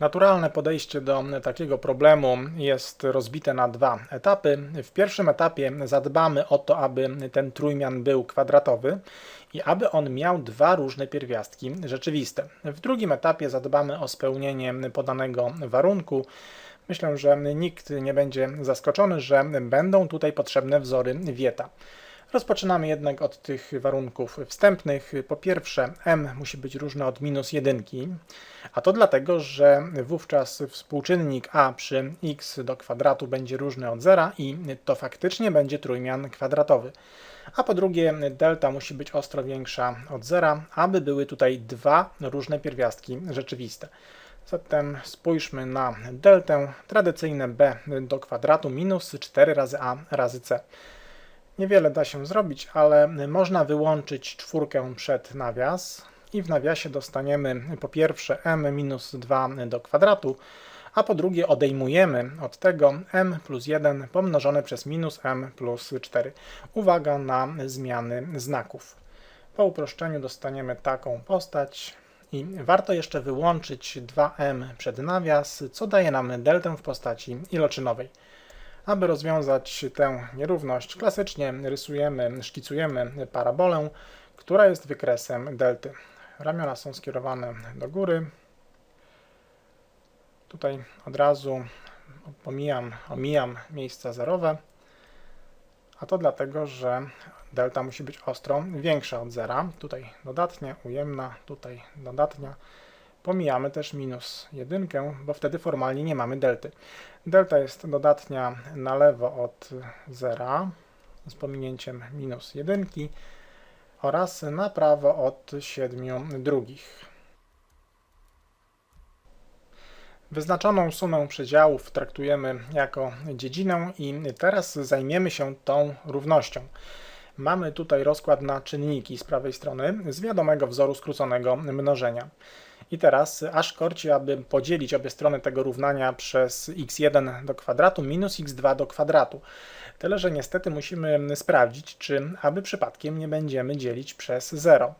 Naturalne podejście do takiego problemu jest rozbite na dwa etapy. W pierwszym etapie zadbamy o to, aby ten trójmian był kwadratowy i aby on miał dwa różne pierwiastki rzeczywiste. W drugim etapie zadbamy o spełnienie podanego warunku. Myślę, że nikt nie będzie zaskoczony, że będą tutaj potrzebne wzory Wieta. Rozpoczynamy jednak od tych warunków wstępnych. Po pierwsze, m musi być różne od minus jedynki, a to dlatego, że wówczas współczynnik a przy x do kwadratu będzie różny od zera i to faktycznie będzie trójmian kwadratowy. A po drugie, delta musi być ostro większa od zera, aby były tutaj dwa różne pierwiastki rzeczywiste. Zatem spójrzmy na deltę. Tradycyjne b do kwadratu minus 4 razy a razy c. Niewiele da się zrobić, ale można wyłączyć czwórkę przed nawias i w nawiasie dostaniemy po pierwsze m minus 2 do kwadratu, a po drugie odejmujemy od tego m plus 1 pomnożone przez minus m plus 4. Uwaga na zmiany znaków. Po uproszczeniu dostaniemy taką postać i warto jeszcze wyłączyć 2m przed nawias, co daje nam deltę w postaci iloczynowej. Aby rozwiązać tę nierówność, klasycznie rysujemy, szkicujemy parabolę, która jest wykresem delty. Ramiona są skierowane do góry. Tutaj od razu pomijam, omijam miejsca zerowe, a to dlatego, że delta musi być ostro większa od zera. Tutaj dodatnia, ujemna, tutaj dodatnia. Pomijamy też minus jedynkę, bo wtedy formalnie nie mamy delty. Delta jest dodatnia na lewo od zera z pominięciem minus jedynki oraz na prawo od 7 drugich. Wyznaczoną sumę przedziałów traktujemy jako dziedzinę i teraz zajmiemy się tą równością. Mamy tutaj rozkład na czynniki z prawej strony z wiadomego wzoru skróconego mnożenia. I teraz aż korci, aby podzielić obie strony tego równania przez x1 do kwadratu minus x2 do kwadratu. Tyle, że niestety musimy sprawdzić, czy aby przypadkiem nie będziemy dzielić przez 0.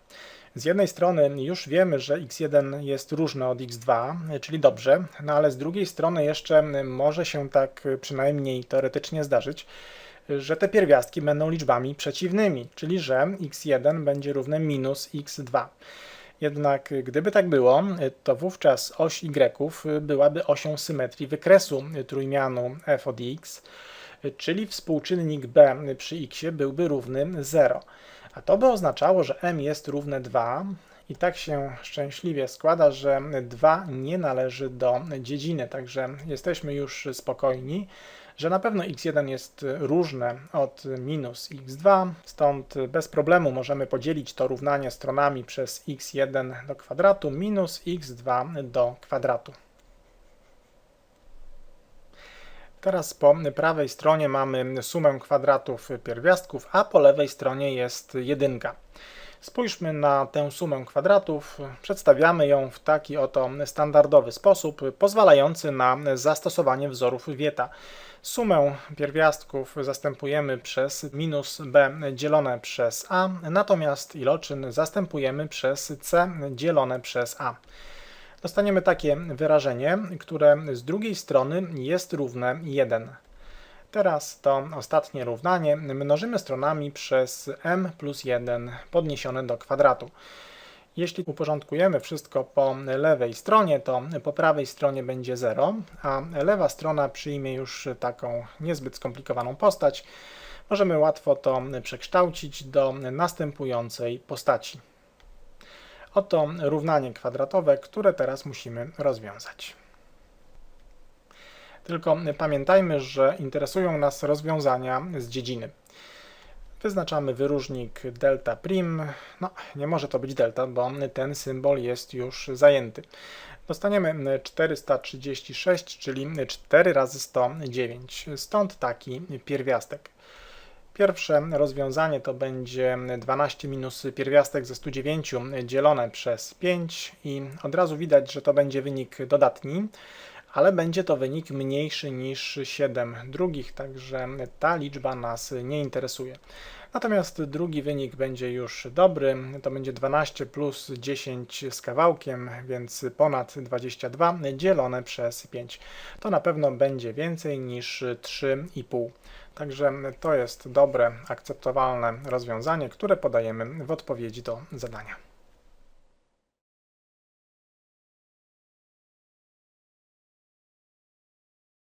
Z jednej strony już wiemy, że x1 jest różne od x2, czyli dobrze, no ale z drugiej strony jeszcze może się tak przynajmniej teoretycznie zdarzyć, że te pierwiastki będą liczbami przeciwnymi, czyli że x1 będzie równe minus x2. Jednak gdyby tak było, to wówczas oś y byłaby osią symetrii wykresu trójmianu f od x, czyli współczynnik b przy x byłby równy 0. A to by oznaczało, że m jest równe 2 i tak się szczęśliwie składa, że 2 nie należy do dziedziny, także jesteśmy już spokojni że na pewno x1 jest różne od minus x2, stąd bez problemu możemy podzielić to równanie stronami przez x1 do kwadratu minus x2 do kwadratu. Teraz po prawej stronie mamy sumę kwadratów pierwiastków, a po lewej stronie jest jedynka. Spójrzmy na tę sumę kwadratów. Przedstawiamy ją w taki oto standardowy sposób, pozwalający na zastosowanie wzorów Wieta. Sumę pierwiastków zastępujemy przez minus b dzielone przez a, natomiast iloczyn zastępujemy przez c dzielone przez a. Dostaniemy takie wyrażenie, które z drugiej strony jest równe 1. Teraz to ostatnie równanie mnożymy stronami przez m plus 1 podniesione do kwadratu. Jeśli uporządkujemy wszystko po lewej stronie, to po prawej stronie będzie 0, a lewa strona przyjmie już taką niezbyt skomplikowaną postać. Możemy łatwo to przekształcić do następującej postaci. Oto równanie kwadratowe, które teraz musimy rozwiązać. Tylko pamiętajmy, że interesują nas rozwiązania z dziedziny. Wyznaczamy wyróżnik delta prim. No, nie może to być delta, bo ten symbol jest już zajęty. Dostaniemy 436, czyli 4 razy 109. Stąd taki pierwiastek. Pierwsze rozwiązanie to będzie 12 minus pierwiastek ze 109 dzielone przez 5 i od razu widać, że to będzie wynik dodatni, ale będzie to wynik mniejszy niż 7 drugich, także ta liczba nas nie interesuje. Natomiast drugi wynik będzie już dobry, to będzie 12 plus 10 z kawałkiem, więc ponad 22 dzielone przez 5. To na pewno będzie więcej niż 3,5. Także to jest dobre, akceptowalne rozwiązanie, które podajemy w odpowiedzi do zadania.